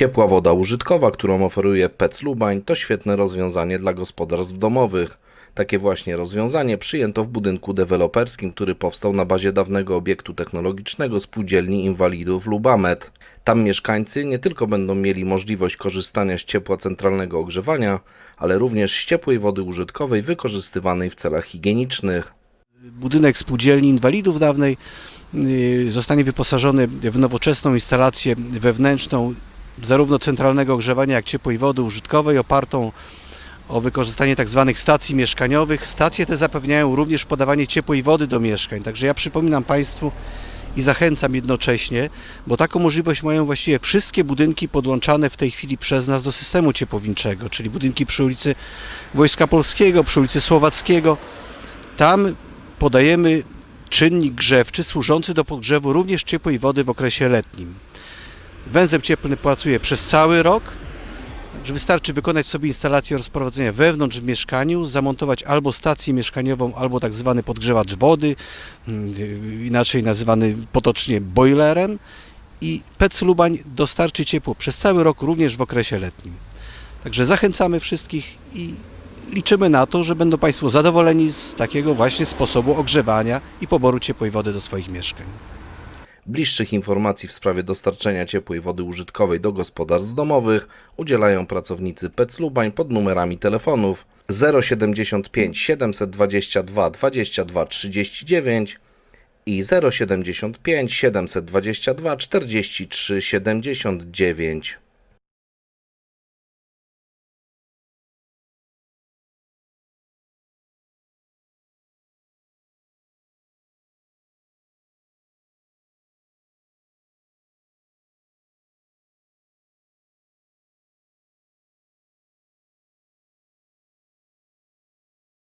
Ciepła woda użytkowa, którą oferuje PEC Lubań, to świetne rozwiązanie dla gospodarstw domowych. Takie właśnie rozwiązanie przyjęto w budynku deweloperskim, który powstał na bazie dawnego obiektu technologicznego Spółdzielni Inwalidów Lubamet. Tam mieszkańcy nie tylko będą mieli możliwość korzystania z ciepła centralnego ogrzewania, ale również z ciepłej wody użytkowej wykorzystywanej w celach higienicznych. Budynek spółdzielni inwalidów dawnej y, zostanie wyposażony w nowoczesną instalację wewnętrzną zarówno centralnego ogrzewania, jak ciepłej wody użytkowej opartą o wykorzystanie tzw. stacji mieszkaniowych. Stacje te zapewniają również podawanie ciepłej wody do mieszkań. Także ja przypominam Państwu i zachęcam jednocześnie, bo taką możliwość mają właściwie wszystkie budynki podłączane w tej chwili przez nas do systemu ciepłowniczego, czyli budynki przy ulicy Wojska Polskiego, przy ulicy Słowackiego. Tam podajemy czynnik grzewczy służący do podgrzewu również ciepłej wody w okresie letnim. Węzeł cieplny pracuje przez cały rok, także wystarczy wykonać sobie instalację rozprowadzenia wewnątrz w mieszkaniu, zamontować albo stację mieszkaniową, albo tak zwany podgrzewacz wody, mm, inaczej nazywany potocznie boilerem i PEC Lubań dostarczy ciepło przez cały rok, również w okresie letnim. Także zachęcamy wszystkich i liczymy na to, że będą Państwo zadowoleni z takiego właśnie sposobu ogrzewania i poboru ciepłej wody do swoich mieszkań. Bliższych informacji w sprawie dostarczenia ciepłej wody użytkowej do gospodarstw domowych udzielają pracownicy PEC Lubań pod numerami telefonów 075 722 22 39 i 075 722 43 79.